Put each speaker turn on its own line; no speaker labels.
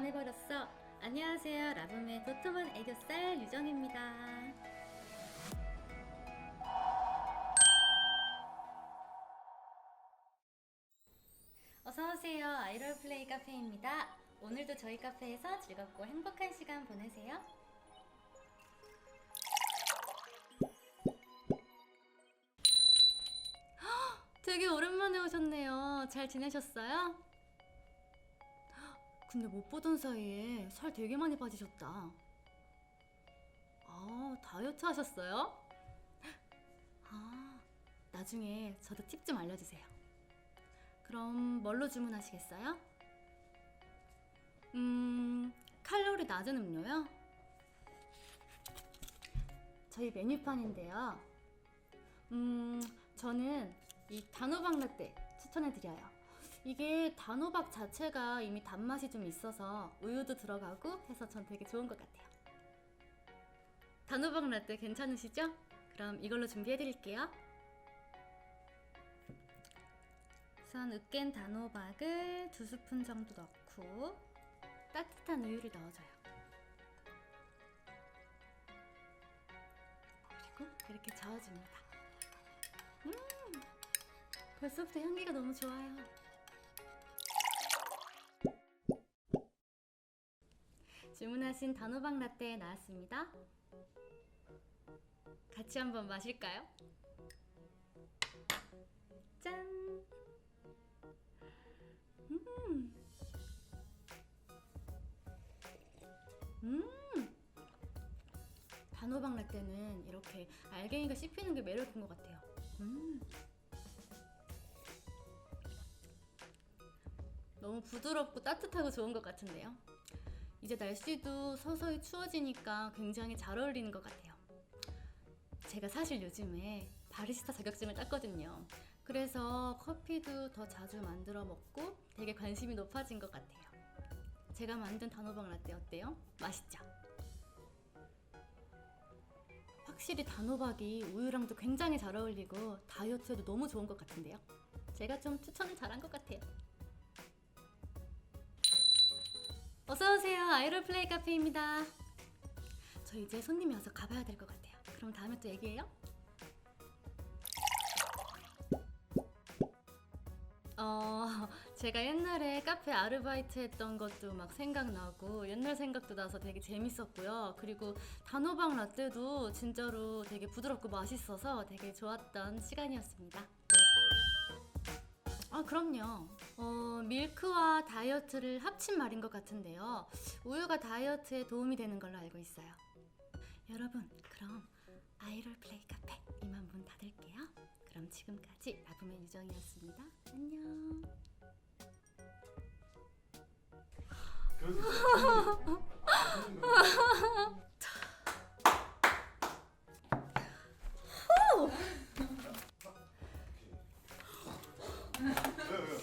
반해버렸어. 안녕하세요. 라붐의 도톰한 애교살 유정입니다. 어서오세요. 아이돌 플레이 카페입니다. 오늘도 저희 카페에서 즐겁고 행복한 시간 보내세요. 되게 오랜만에 오셨네요. 잘 지내셨어요? 근데 못 보던 사이에 살 되게 많이 빠지셨다. 아, 다이어트 하셨어요? 아, 나중에 저도 팁 좀 알려주세요. 그럼 뭘로 주문하시겠어요? 음, 칼로리 낮은 음료요? 저희 메뉴판인데요. 음, 저는 이 단호박 라떼 추천해드려요. 이게 단호박 자체가 이미 단맛이 좀 있어서 우유도 들어가고 해서 전 되게 좋은 것 같아요. 단호박 라떼 괜찮으시죠? 그럼 이걸로 준비해 드릴게요. 우선 으깬 단호박을 두 스푼 정도 넣고 따뜻한 우유를 넣어줘요. 그리고 이렇게 저어줍니다. 음, 벌써부터 향기가 너무 좋아요. 주문하신 단호박 라떼 나왔습니다. 같이 한번 마실까요? 짠! 음! 음! 단호박 라떼는 이렇게 알갱이가 씹히는 게 매력인 것 같아요. 음! 너무 부드럽고 따뜻하고 좋은 것 같은데요. 이제 날씨도 서서히 추워지니까 굉장히 잘 어울리는 것 같아요. 제가 사실 요즘에 바리스타 자격증을 땄거든요. 그래서 커피도 더 자주 만들어 먹고 되게 관심이 높아진 것 같아요. 제가 만든 단호박 라떼 어때요? 맛있죠? 확실히 단호박이 우유랑도 굉장히 잘 어울리고 다이어트에도 너무 좋은 것 같은데요. 제가 좀 추천을 잘한 것 같아요. 어서 오세요. 아이돌 플레이 카페입니다. 저 이제 손님이 와서 가봐야 될 것 같아요. 그럼 다음에 또 얘기해요. 어, 제가 옛날에 카페 아르바이트 했던 것도 막 생각나고 옛날 생각도 나서 되게 재밌었고요. 그리고 단호박 라떼도 진짜로 되게 부드럽고 맛있어서 되게 좋았던 시간이었습니다. 아, 그럼요. 어, 밀크와 다이어트를 합친 말인 것 같은데요. 우유가 다이어트에 도움이 되는 걸로 알고 있어요. 여러분, 그럼 아이돌 플레이 카페 이만 문 닫을게요. 그럼 지금까지 라붐의 유정이었습니다. 안녕.
그렇게 Yeah.